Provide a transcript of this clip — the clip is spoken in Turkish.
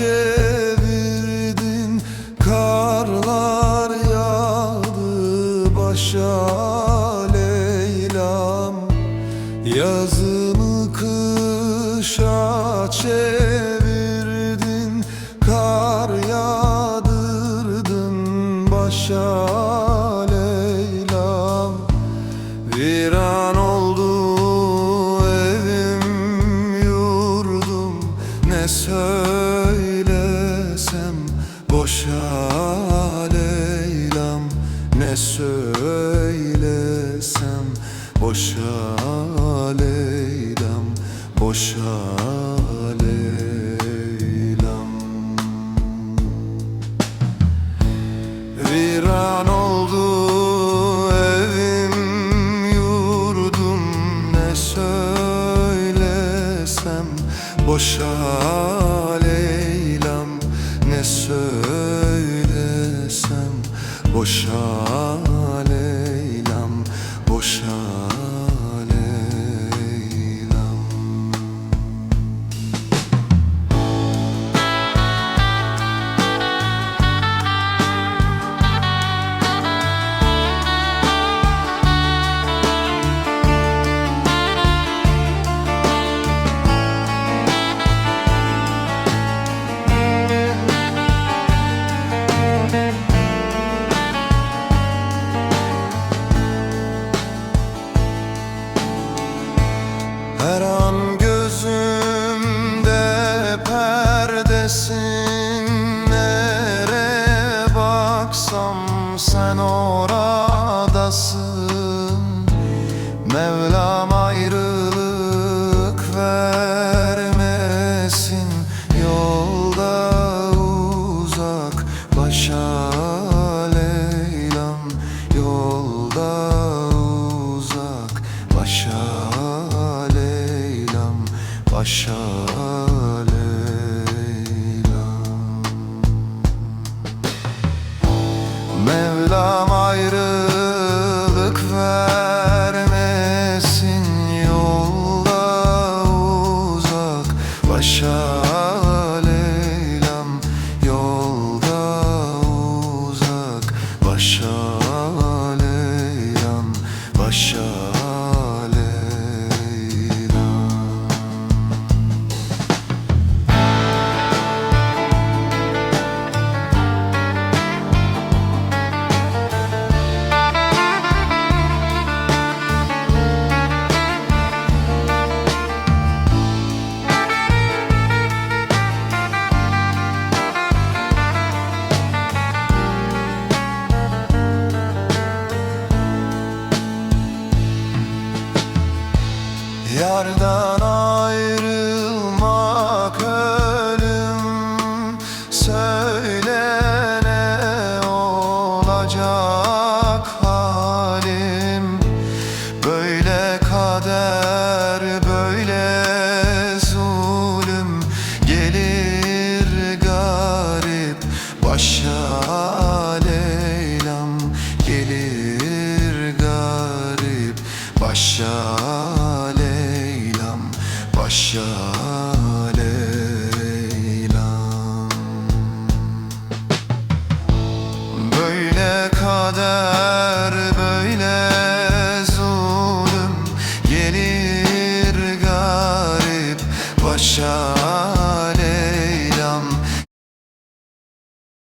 çevirdin Karlar yağdı başa Leyla'm. Yazımı kışa çevirdin Kar yağdırdın başa Leyla'm. Viran oldu evim yurdum ne söz söylesem boşa Leylam Boşa Leylam Viran oldu evim yurdum ne söylesem boşa Leylam ne söylesem boşa baksam sen oradasın. Mevlam başa Yardan ayrılmak ölüm. Söyle ne olacak halim? Böyle kader Böyle